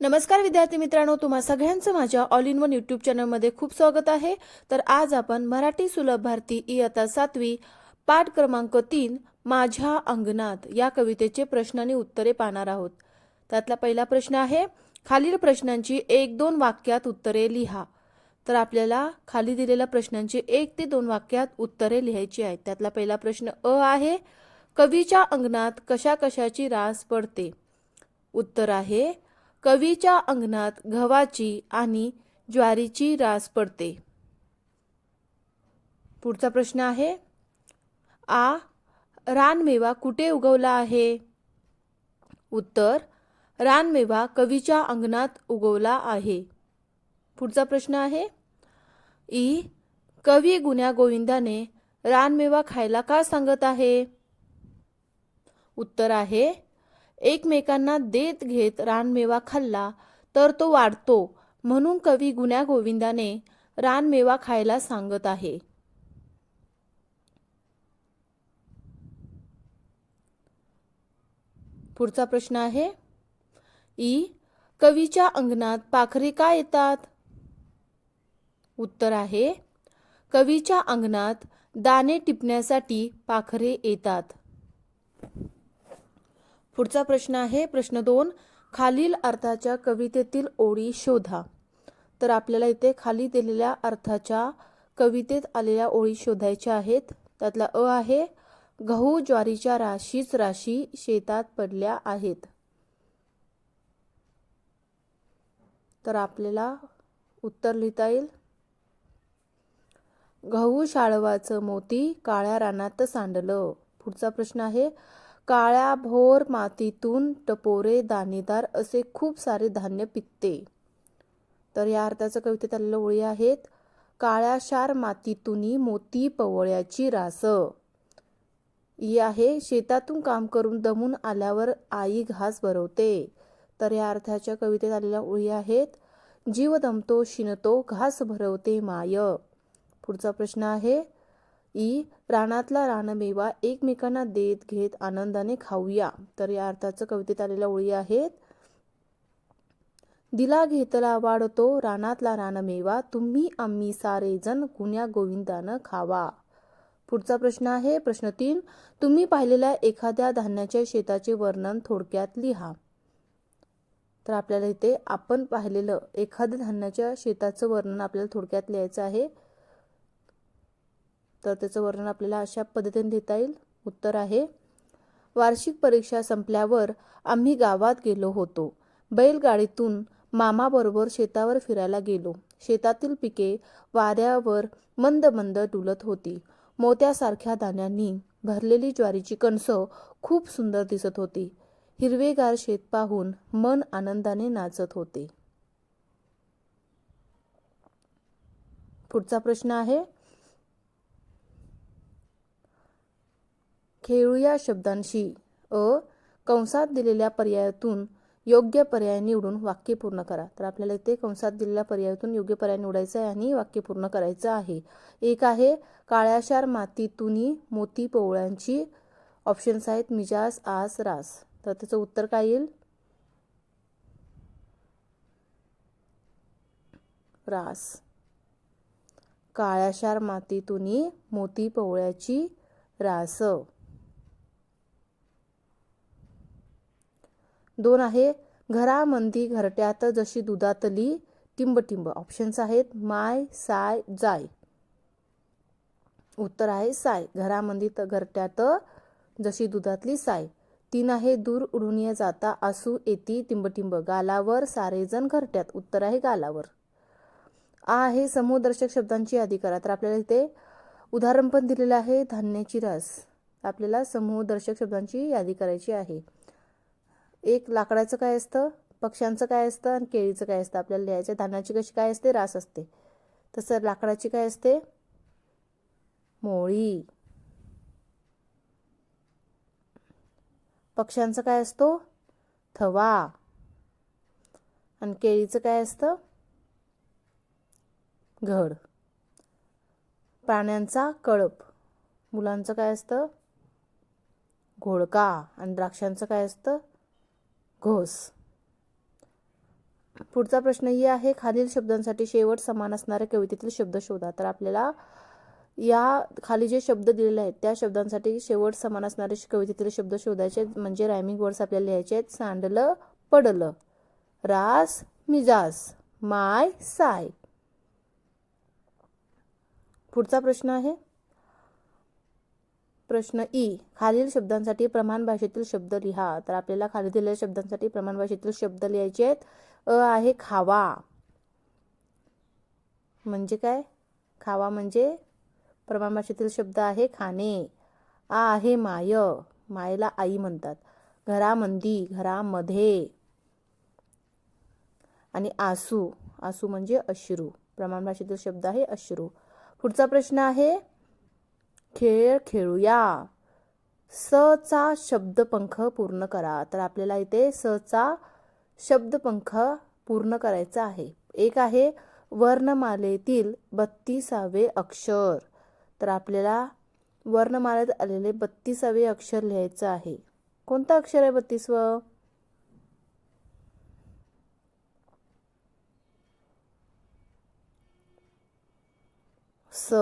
नमस्कार विद्यार्थी मित्रांनो तुम्हा सगळ्यांचं माझ्या ऑल इन वन यूट्यूब चॅनलमध्ये खूप स्वागत आहे. तर आज आपण मराठी सुलभ भारती इयत्ता सातवी पाठ क्रमांक तीन माझ्या अंगणात या कवितेचे प्रश्न आणि उत्तरे पाहणार आहोत. त्यातला पहिला प्रश्न आहे खालील प्रश्नांची एक दोन वाक्यात उत्तरे लिहा. तर आपल्याला खाली दिलेल्या प्रश्नांची एक ते दोन वाक्यात उत्तरे लिहायची आहेत. त्यातला पहिला प्रश्न अ आहे कवीच्या अंगणात कशा कशाची रास पडते? उत्तर आहे कवीच्या अंगणात गव्हाची आणि ज्वारीची रास पडते. पुढचा प्रश्न आहे आ रानमेवा कुठे उगवला आहे? उत्तर रानमेवा कवीच्या अंगणात उगवला आहे. पुढचा प्रश्न आहे ई कवी गुन्ह्या गोविंदाने रानमेवा खायला का सांगत आहे? उत्तर आहे एकमेकांना देत घेत रानमेवा खाल्ला तर तो वाढतो म्हणून कवी गुण्या गोविंदाने रानमेवा खायला सांगत आहे. पुढचा प्रश्न आहे. ई. कवीच्या अंगणात पाखरे का येतात? उत्तर आहे. कवीच्या अंगणात दाणे टिपण्यासाठी पाखरे येतात. पुढचा प्रश्न आहे. प्रश्न दोन खालील अर्थाच्या कवितेतील ओळी शोधा. तर आपल्याला इथे खाली दिलेल्या अर्थाच्या कवितेत आलेल्या ओळी शोधायच्या आहेत. त्यातला अ आहे गहू ज्वारीच्या राशीच राशी शेतात पडल्या आहेत. तर आपल्याला उत्तर लिहिता येईल. गहू शाळवाचं मोती काळ्या रानात सांडलं. पुढचा प्रश्न आहे काळ्या भोर मातीतून टपोरे दाणेदार असे खूप सारे धान्य पिकते. तर या अर्थाच्या कवितेत आलेल्या ओळी आहेत. काळ्याशार मातीतून मोती पवळ्याची रास. ही आहे शेतातून काम करून दमून आल्यावर आई घास भरवते. तर या अर्थाच्या कवितेत आलेल्या ओळी आहेत. जीव दमतो शिनतो घास भरवते माय. पुढचा प्रश्न आहे ई रानातला रानमेवा एकमेकांना देत घेत आनंदाने खाऊया. तर या अर्थाचं कवितेत आलेल्या ओळी आहेत. दिला घेतला वाढतो रानातला रानमेवा तुम्ही आम्ही सारे जण गोविंदानं खावा. पुढचा प्रश्न आहे. प्रश्न तीन तुम्ही पाहिलेल्या एखाद्या धान्याच्या शेताचे वर्णन थोडक्यात लिहा. तर आपल्याला इथे आपण पाहिलेलं एखाद्या धान्याच्या शेताचं वर्णन आपल्याला थोडक्यात लिहायचं आहे. तर त्याचं वर्णन आपल्याला अशा पद्धतीने देता येईल. उत्तर आहे वार्षिक परीक्षा संपल्यावर आम्ही गावात गेलो होतो. बैलगाडीतून मामाबरोबर शेतावर फिरायला गेलो. शेतातील पिके वाऱ्यावर मंद मंद डुलत होती. मोत्यासारख्या दाण्यांनी भरलेली ज्वारीची कणसं खूप सुंदर दिसत होती. हिरवेगार शेत पाहून मन आनंदाने नाचत होते. पुढचा प्रश्न आहे खेळूया शब्दांशी. अ. कंसात दिलेल्या पर्यायातून योग्य पर्याय निवडून वाक्य पूर्ण करा. तर आपल्याला इथे कंसात दिलेल्या पर्यायातून योग्य पर्याय निवडायचा आहे आणि वाक्य पूर्ण करायचं आहे. एक आहे काळ्याशार मातीतूनही मोती पोवळ्यांची. ऑप्शन्स आहेत मिजास आस रास. तर त्याचं उत्तर काय येईल? रास. काळ्याशार मातीतूनही मोती पोवळ्याची रास. दोन आहे. घरामंदी घरट्यात जशी दुधातली टिंबटिंब. ऑप्शन्स आहेत माय साय जाय. उत्तर आहे साय. घरामंदी तर घरट्यात जशी दुधातली साय. तीन आहे दूर उडून ये जाता आसू येती टिंबटिंब. गालावर सारेजण घरट्यात. उत्तर आहे गालावर. आ आहे समूहदर्शक शब्दांची यादी करा. तर आपल्याला इथे उदाहरण पण दिलेलं आहे धान्याची रस. आपल्याला समूहदर्शक शब्दांची यादी करायची आहे. एक लाकडाचं काय असतं? पक्ष्यांचं काय असतं? आणि केळीचं काय असतं? आपल्याला लिहायचं धान्याची कशी काय असते? रास असते. तसं लाकडाची काय असते? मोळी. पक्ष्यांचं काय असतो? थवा. आणि केळीचं काय असतं? घड. प्राण्यांचा कळप. मुलांचं काय असतं? घोळका. आणि द्राक्षांचं काय असतं? घोस पुढचा प्रश्न ही आहे खालील शब्दांसाठी शेवट समान असणाऱ्या कवितेतील शब्द शोधा. तर आपल्याला या खाली जे शब्द दिलेले आहेत त्या शब्दांसाठी शेवट समान असणारे कवितेतील शब्द शोधायचे आहेत. म्हणजे रायमिंग वर्ड्स आपल्याला लिहायचे आहेत. सांडलं पडलं. रास मिजास. माय साय. पुढचा प्रश्न आहे. प्रश्न ई. खालील शब्दांसाठी प्रमाण भाषेतील शब्द लिहा. तर आपल्याला खाली दिलेल्या शब्दांसाठी प्रमाण भाषेतील शब्द लिहायचे आहेत. अ आहे खावा. म्हणजे काय? खावा म्हणजे प्रमाण भाषेतील शब्द आहे खाणे. आ आहे माय. मायला आई म्हणतात. घरामंदी घरामध्ये. आणि आसू. आसू म्हणजे अश्रू. प्रमाण भाषेतील शब्द आहे अश्रू. पुढचा प्रश्न आहे. खेळ खेळूया. स चा शब्दपंख पूर्ण करा. तर आपल्याला इथे स चा शब्दपंख पूर्ण करायचा आहे. एक आहे वर्णमालेतील बत्तीसावे अक्षर. तर आपल्याला वर्णमालेत आलेले बत्तीसावे अक्षर लिहायचं आहे. कोणतं अक्षर आहे बत्तीसवं? स.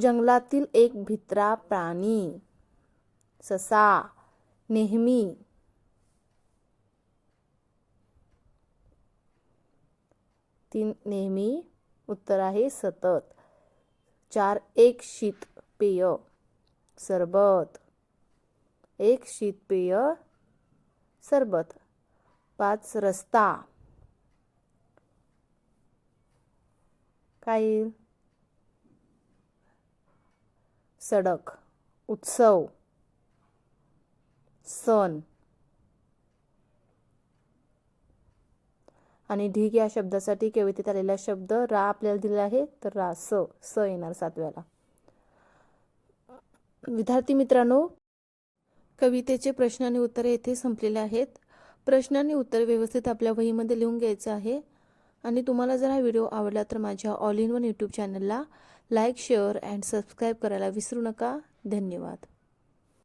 जंगलातील एक भित्रा प्राणी. ससा. नेहमी. तीन नेहमी. उत्तर आहे सतत. चार एक शीत पेय. सरबत. एक शीत पेय. सरबत. पाच रस्ता. काय येईल सडक उत्सव सण. आणि ढीग या शब्दासाठी कवितेत आलेला शब्द रा आपल्याला दिलेला आहे तर रा स स येणार सातव्याला. विद्यार्थी मित्रांनो कवितेचे प्रश्न आणि उत्तरे येथे संपलेले आहेत. प्रश्न आणि उत्तर व्यवस्थित आपल्या वहीमध्ये लिहून घ्यायचं आहे. आणि तुम्हाला जर हा व्हिडिओ आवडला तर माझ्या ऑल इन वन यूट्यूब चॅनलला लाईक शेअर अँड सबस्क्राईब करायला विसरू नका. धन्यवाद.